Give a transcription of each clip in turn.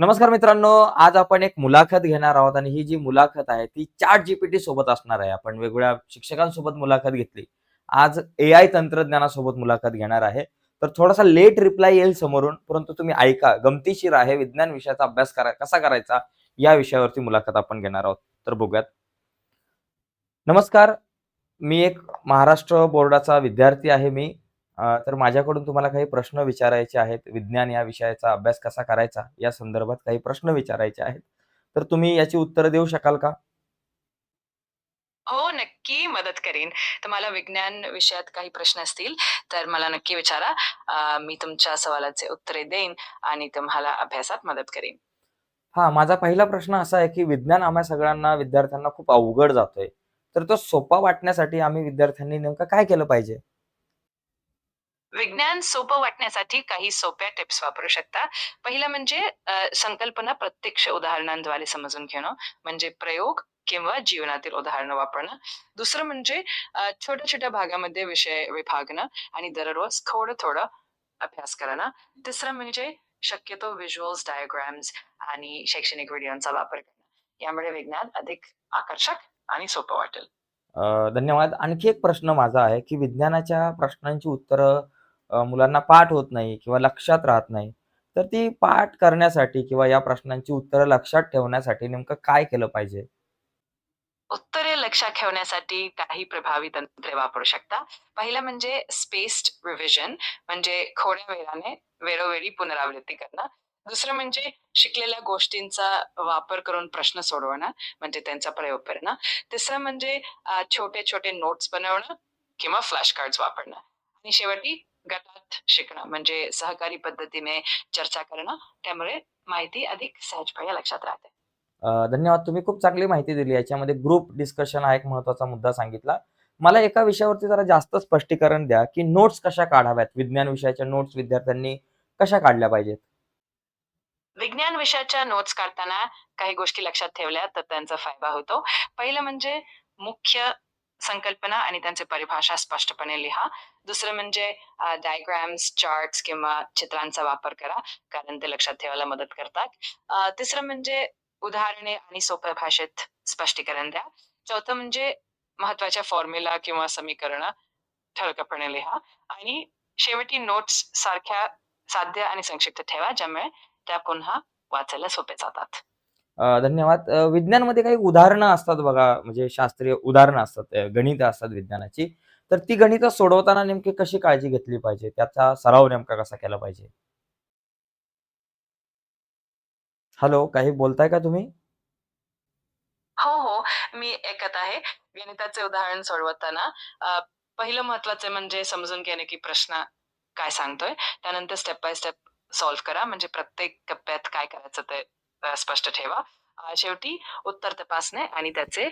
नमस्कार मित्रांनो आज आपण एक मुलाखत घेणार आहोत आणि ही जी मुलाखत आहे ती चाट जीपीटी सोबत असणार आहे. आपण वेगवेगळ्या शिक्षकांसोबत मुलाखत घेतली. आज ए आय तंत्रज्ञानासोबत मुलाखत घेणार आहे. तर थोडासा लेट रिप्लाय येईल समोरून परंतु तुम्ही ऐका गमतीशीर आहे विज्ञान विषयाचा अभ्यास करा कसा करायचा या विषयावरती मुलाखत आपण घेणार आहोत. तर बघूयात. नमस्कार मी एक महाराष्ट्र बोर्डाचा विद्यार्थी आहे मी. तर माझ्याकडून तुम्हाला काही प्रश्न विचारायचे आहेत विज्ञान या विषयाचा अभ्यास कसा करायचा या संदर्भात काही प्रश्न विचारायचे आहेत तर तुम्ही याची उत्तरं देऊ शकाल का हो, नक्की मदत करीन. तुम्हाला विज्ञान विषयात काही प्रश्न असतील, तर मला नक्की विचारा. मी तुमच्या सवालाचे उत्तरे देईन आणि तुम्हाला अभ्यासात मदत करीन. हा माझा पहिला प्रश्न असा आहे की विज्ञान आम्हा सगळ्यांना विद्यार्थ्यांना खूप अवघड जातोय तर तो सोपा वाटण्यासाठी आम्ही विद्यार्थ्यांनी नेमकं काय केलं पाहिजे विज्ञान सोपं वाटण्यासाठी काही सोप्या टिप्स वापरू शकता. पहिलं म्हणजे संकल्पना प्रत्यक्ष उदाहरणांद्वारे समजून घेणं, म्हणजे प्रयोग किंवा जीवनातील उदाहरणं वापरणं. दुसरं म्हणजे छोट्या-छोट्या भागामध्ये विषय विभागणं आणि दररोज थोडं-थोडं अभ्यास करणं. तिसरं म्हणजे शक्यतो व्हिज्युअल्स, डायग्राम्स आणि शैक्षणिक व्हिडिओंचा वापर करणं. यामुळे विज्ञान अधिक आकर्षक आणि सोपं वाटेल. धन्यवाद आणखी एक प्रश्न माझा आहे की विज्ञानाच्या प्रश्नांची उत्तरं मुलांना पाठ होत नाही किंवा लक्षात राहत नाही तर ती पाठ करण्यासाठी किंवा या प्रश्नांची उत्तरं लक्षात ठेवण्यासाठी नेमकं काय केलं पाहिजे उत्तरे लक्षात ठेवण्यासाठी काही प्रभावी तंत्रे वापरू शकता. पहिलं म्हणजे स्पेस्ड रिव्हिजन म्हणजे थोड्या वेळाने वेळोवेळी पुनरावृत्ती करणं. दुसरं म्हणजे शिकलेल्या गोष्टींचा वापर करून प्रश्न सोडवणं म्हणजे त्यांचा प्रयोग करणं. तिसरं म्हणजे छोटे-छोटे नोट्स बनवणं किंवा फ्लॅश कार्ड्स वापरणं. आणि शेवटी गटात शिकणं म्हणजे सहकारी पद्धतीने चर्चा करणं. त्यामुळे माहिती अधिक सहजपणे लक्षात राहते. धन्यवाद. तुम्ही खूप चांगली माहिती दिली. याच्यामध्ये ग्रुप डिस्कशन हा एक महत्त्वाचा मुद्दा सांगितला. मला एका विषयावरती जरा जास्त स्पष्टीकरण द्या, की नोट्स कशा काढाव्यात? विज्ञान विषयाच्या नोट्स विद्यार्थ्यांनी कशा काढल्या पाहिजेत? विज्ञान विषयाच्या नोट्स काढताना काही गोष्टी लक्षात ठेवल्या तर त्यांचा फायदा होतो. पहिलं म्हणजे मुख्य संकल्पना आणि त्यांचे परिभाषा स्पष्टपणे लिहा. दुसरं म्हणजे डायग्राम्स, चार्ट्स किंवा चित्रांचा वापर करा, कारण ते लक्षात ठेवायला मदत करतात. तिसरं म्हणजे उदाहरणे आणि सोप्या भाषेत स्पष्टीकरण द्या. चौथं म्हणजे महत्त्वाच्या फॉर्म्युला किंवा समीकरण ठळकपणे लिहा आणि शेवटी नोट्स सारख्या साध्य आणि संक्षिप्त ठेवा, ज्यामुळे त्या पुन्हा वाचायला सोपे जातात. धन्यवाद. विज्ञानमध्ये काही उदाहरणं असतात बघा, म्हणजे शास्त्रीय उदाहरणं असतात, गणित गणितं असतात विज्ञानाची. तर ती गणितं सोडवताना नेमकी कशी काळजी घेतली पाहिजे? त्याचा सराव नेमका कसा केला पाहिजे? हॅलो, काही बोलताय का तुम्ही? हो, हो. मी ऐकत आहे. गणिताचे उदाहरण सोडवताना अ, पहिलं महत्वाचं म्हणजे समजून घेणे, की प्रश्न काय सांगतोय. त्यानंतर स्टेप बाय स्टेप सॉल्व्ह करा. म्हणजे प्रत्येक टप्प्यात काय करायचं ते स्पष्ट ठेवा. शेवटी उत्तर तपासणे आणि त्याचे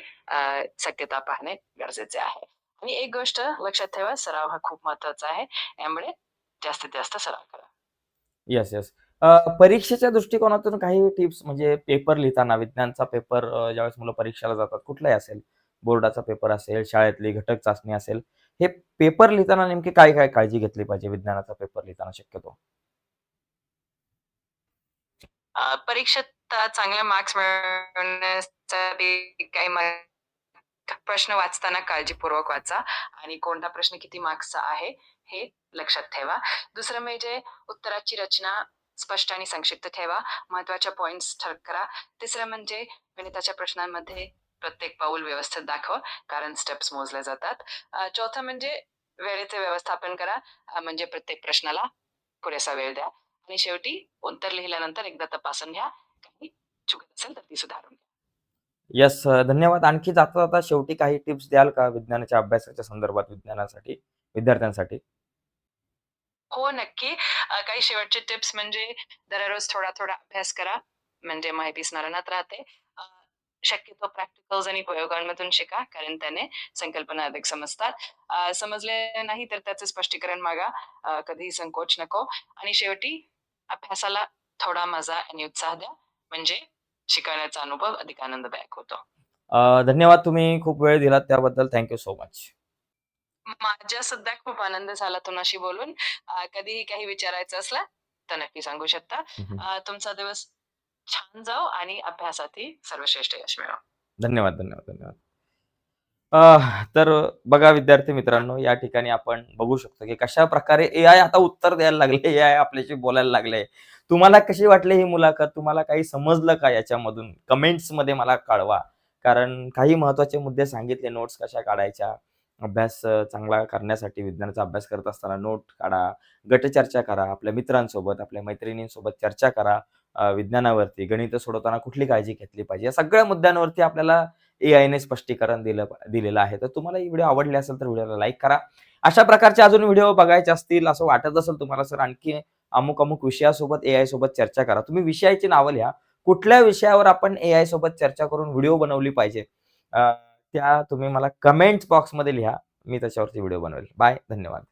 सत्यता पाहणे गरजेचे आहे. आणि एक गोष्ट लक्षात ठेवा, सराव हा खूप महत्त्वाचा आहे. यामुळे जास्तीत जास्त सराव करा. Yes, yes. परीक्षेच्या दृष्टिकोनातून काही टिप्स म्हणजे पेपर लिहिताना विज्ञानचा पेपर ज्यावेळेस मुलं परीक्षेला जातात, कुठलाही असेल, बोर्डाचा पेपर असेल, शाळेतली घटक चाचणी असेल, हे पेपर लिहिताना नेमकी काय-काय काळजी घेतली पाहिजे विज्ञानाचा पेपर लिहिताना शक्यतो? परीक्षेत चांगले मार्क्स मिळवण्यासाठी काही प्रश्न वाचताना काळजीपूर्वक वाचा आणि कोणता प्रश्न किती मार्क्सचा आहे, हे लक्षात ठेवा. दुसरं म्हणजे उत्तराची रचना स्पष्ट आणि संक्षिप्त ठेवा. महत्त्वाच्या पॉइंट्स ठळक करा. तिसरं म्हणजे गणिताच्या प्रश्नांमध्ये प्रत्येक पाऊल व्यवस्थित दाखवा, कारण स्टेप्स मोजले जातात. चौथं म्हणजे वेळेचे व्यवस्थापन करा. म्हणजे प्रत्येक प्रश्नाला पुरेसा वेळ द्या. आणि शेवटी उत्तर लिहिल्यानंतर एकदा तपासून घ्या. चुकत असेल तर ती सुधारून घ्या. येस, धन्यवाद. आणखी जाता-जाता शेवटी काही टिप्स द्याल का विज्ञानाच्या अभ्यासाच्या संदर्भात विज्ञानासाठी, विद्यार्थ्यांसाठी? हो, नक्की. काही शेवटचे टिप्स म्हणजे दररोज थोडा-थोडा अभ्यास करा, म्हणजे माहिती स्मरणात राहते. शक्यतो प्रॅक्टिकल्स आणि प्रयोगांमधून शिका, कारण त्याने संकल्पना अधिक समजतात. समजले नाही तर त्याचे स्पष्टीकरण मागा. कधीही संकोच नको आणि शेवटी अभ्यासाला थोडा मजा आणि उत्साह द्या, म्हणजे शिकवण्याचा अनुभव अधिक आनंददायक होतो. धन्यवाद. तुम्ही खूप वेळ दिलात त्याबद्दल थँक यू सो मच. माझ्या सुद्धा खूप आनंद झाला तुमच्याशी बोलून. कधीही काही विचारायचं असलं, तर नक्की सांगू शकता. तुमचा दिवस छान जाऊ आणि अभ्यासातही सर्वश्रेष्ठ यश मिळव धन्यवाद धन्यवाद तर बघा विद्यार्थी मित्रांनो या ठिकाणी आपण बघू शकतो की कशा प्रकारे ए आय आता उत्तर द्यायला लागले ए आय आपल्याशी बोलायला लागले. तुम्हाला कशी वाटली ही मुलाखत? तुम्हाला काही समजलं का याच्यामधून? कमेंट्समध्ये मला कळवा. कारण काही महत्त्वाचे मुद्दे सांगितले नोट्स कशा काढायच्या? अभ्यास चांगला करण्यासाठी विज्ञानाचा अभ्यास करत असताना नोट काढा. गटचर्चा करा. आपल्या मित्रांसोबत आपल्या मैत्रिणींसोबत चर्चा करा. विज्ञानावरती गणित सोडवताना कुठली काळजी घेतली पाहिजे? या सगळ्या मुद्द्यांवरती आपल्याला ए आयने स्पष्टीकरण दिलं दिलेलं आहे. तर तुम्हाला ही व्हिडिओ आवडली असेल तर व्हिडिओला लाईक करा. अशा प्रकारचे अजून व्हिडिओ बघायचे असतील असं वाटत असेल तुम्हाला सर आणखी अमुक अमुक विषयासोबत ए आय सोबत चर्चा करा. तुम्ही विषयाची नावं लिहा. कुठल्या विषयावर आपण ए आय सोबत चर्चा करून व्हिडिओ बनवली पाहिजे? त्या तुम्ही मला कमेंट बॉक्समध्ये लिहा. मी त्याच्यावरती व्हिडिओ बनवेल. बाय धन्यवाद.